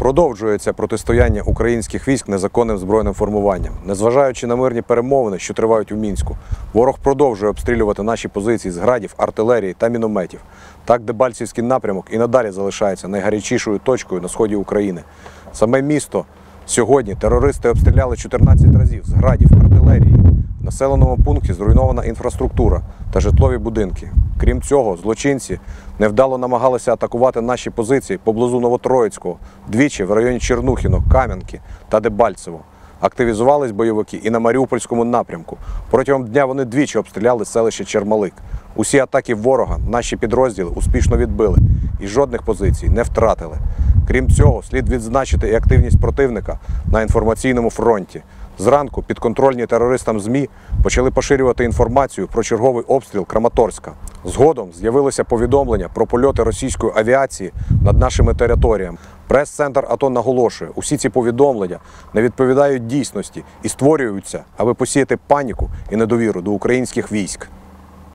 Продовжується протистояння українських військ незаконним збройним формуванням. Незважаючи на мирні перемовини, що тривають у мінську, ворог продовжує обстрілювати наші позиції з градів, артилерії та мінометів. Так, Дебальцівський напрямок і надалі залишається найгарячішою точкою на сході України. Саме місто сьогодні терористи обстріляли 14 разів з градів, артилерії. В населеному пункті зруйнована інфраструктура та житлові будинки. Крім цього, злочинці невдало намагалися атакувати наші позиції поблизу Новотроїцького, двічі в районі Чернухінок, Кам'янки та Дебальцево. Активізувались бойовики і на Маріупольському напрямку. Протягом дня вони двічі обстріляли селище Чермалик. Усі атаки ворога наші підрозділи успішно відбили і жодних позицій не втратили. Крім цього, слід відзначити і активність противника на інформаційному фронті. Зранку підконтрольні терористам ЗМІ почали поширювати інформацію про черговий обстріл Краматорська. Згодом з'явилися повідомлення про польоти російської авіації над нашими територіями. Прес-центр АТО наголошує, усі ці повідомлення не відповідають дійсності і створюються, аби посіяти паніку і недовіру до українських військ.